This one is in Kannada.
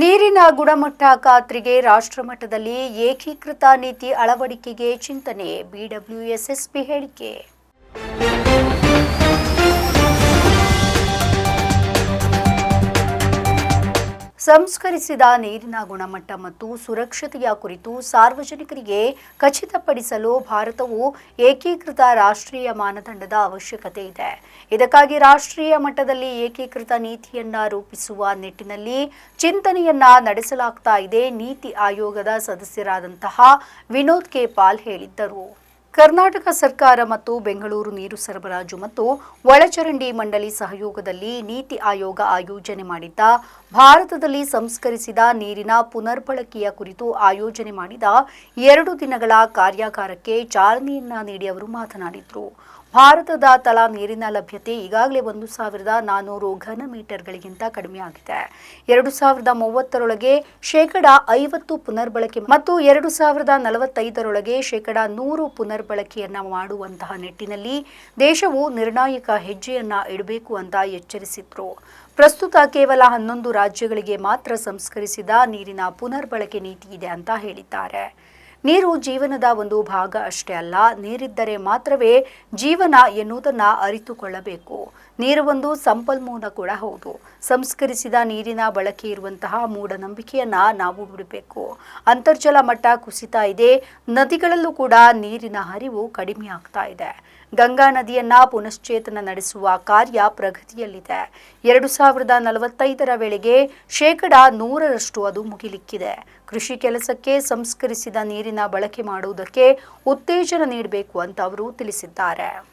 ನೀರಿನ ಗುಣಮಟ್ಟ ಖಾತ್ರಿಗೆ ರಾಷ್ಟ್ರಮಟ್ಟದಲ್ಲಿ ಏಕೀಕೃತ ನೀತಿ ಅಳವಡಿಕೆಗೆ ಚಿಂತನೆ ಬಿಡಬ್ಲ್ಯೂಎಸ್ಎಸ್ಪಿ ಹೇಳಿಕೆ. ಸಂಸ್ಕರಿಸಿದ ನೀರಿನ ಗುಣಮಟ್ಟ ಮತ್ತು ಸುರಕ್ಷತೆಯ ಕುರಿತು ಸಾರ್ವಜನಿಕರಿಗೆ ಖಚಿತಪಡಿಸಲು ಭಾರತವು ಏಕೀಕೃತ ರಾಷ್ಟ್ರೀಯ ಮಾನದಂಡದ ಅವಶ್ಯಕತೆ ಇದೆ. ಇದಕ್ಕಾಗಿ ರಾಷ್ಟ್ರೀಯ ಮಟ್ಟದಲ್ಲಿ ಏಕೀಕೃತ ನೀತಿಯನ್ನ ರೂಪಿಸುವ ನಿಟ್ಟಿನಲ್ಲಿ ಚಿಂತನೆಯನ್ನ ನಡೆಸಲಾಗ್ತಾ ಇದೆ, ನೀತಿ ಆಯೋಗದ ಸದಸ್ಯರಾದಂತಹ ವಿನೋದ್ ಕೆ ಪಾಲ್ ಹೇಳಿದ್ದರು. ಕರ್ನಾಟಕ ಸರ್ಕಾರ ಮತ್ತು ಬೆಂಗಳೂರು ನೀರು ಸರಬರಾಜು ಮತ್ತು ಒಳಚರಂಡಿ ಮಂಡಳಿ ಸಹಯೋಗದಲ್ಲಿ ನೀತಿ ಆಯೋಗ ಆಯೋಜನೆ ಮಾಡಿದ್ದ, ಭಾರತದಲ್ಲಿ ಸಂಸ್ಕರಿಸಿದ ನೀರಿನ ಪುನರ್ಬಳಕೆಯ ಕುರಿತು ಆಯೋಜನೆ ಮಾಡಿದ ಎರಡು ದಿನಗಳ ಕಾರ್ಯಾಗಾರಕ್ಕೆ ಚಾಲನೆಯನ್ನ ನೀಡಿ ಅವರು ಮಾತನಾಡಿದರು. ಭಾರತದ ತಲಾ ನೀರಿನ ಲಭ್ಯತೆ ಈಗಾಗಲೇ ಒಂದು ಸಾವಿರದ ನಾನ್ನೂರು ಘನ ಮೀಟರ್ಗಳಿಗಿಂತ ಕಡಿಮೆಯಾಗಿದೆ ಎರಡು ಸಾವಿರದ ಮೂವತ್ತರೊಳಗೆ ಶೇಕಡ ಐವತ್ತು ಪುನರ್ಬಳಕೆ ಮತ್ತು ಎರಡು ಸಾವಿರದ ನಲವತ್ತೈದರೊಳಗೆ ಶೇಕಡ ನೂರು ಪುನರ್ಬಳಕೆಯನ್ನ ಮಾಡುವಂತಹ ನಿಟ್ಟಿನಲ್ಲಿ ದೇಶವು ನಿರ್ಣಾಯಕ ಹೆಜ್ಜೆಯನ್ನ ಇಡಬೇಕು ಅಂತ ಎಚ್ಚರಿಸಿದ್ರು. ಪ್ರಸ್ತುತ ಕೇವಲ ಹನ್ನೊಂದು ರಾಜ್ಯಗಳಿಗೆ ಮಾತ್ರ ಸಂಸ್ಕರಿಸಿದ ನೀರಿನ ಪುನರ್ಬಳಕೆ ನೀತಿ ಇದೆ ಅಂತ ಹೇಳಿದ್ದಾರೆ. ನೀರು ಜೀವನದ ಒಂದು ಭಾಗ ಅಷ್ಟೇ ಅಲ್ಲ, ನೀರಿದ್ದರೆ ಮಾತ್ರವೇ ಜೀವನ ಎನ್ನುವುದನ್ನು ಅರಿತುಕೊಳ್ಳಬೇಕು. ನೀರು ಒಂದು ಸಂಪನ್ಮೂಲ ಕೂಡ ಹೌದು. ಸಂಸ್ಕರಿಸಿದ ನೀರಿನ ಬಳಕೆ ಇರುವಂತಹ ಮೂಢನಂಬಿಕೆಯನ್ನು ನಾವು ಬಿಡಬೇಕು. ಅಂತರ್ಜಲ ಮಟ್ಟ ಕುಸಿತ ಇದೆ. ನದಿಗಳಲ್ಲೂ ಕೂಡ ನೀರಿನ ಹರಿವು ಕಡಿಮೆ ಆಗ್ತಾ ಇದೆ. ಗಂಗಾ ನದಿಯನ್ನ ಪುನಶ್ಚೇತನ ನಡೆಸುವ ಕಾರ್ಯ ಪ್ರಗತಿಯಲ್ಲಿದೆ. ಎರಡು ಸಾವಿರದ ನಲವತ್ತೈದರ ವೇಳೆಗೆ ಶೇಕಡ ನೂರರಷ್ಟು ಅದು ಮುಗಿಲಿಕ್ಕಿದೆ. ಕೃಷಿ ಕೆಲಸಕ್ಕೆ ಸಂಸ್ಕರಿಸಿದ ನೀರಿನ ಬಳಕೆ ಮಾಡುವುದಕ್ಕೆ ಉತ್ತೇಜನ ನೀಡಬೇಕು ಅಂತ ಅವರು ತಿಳಿಸಿದ್ದಾರೆ.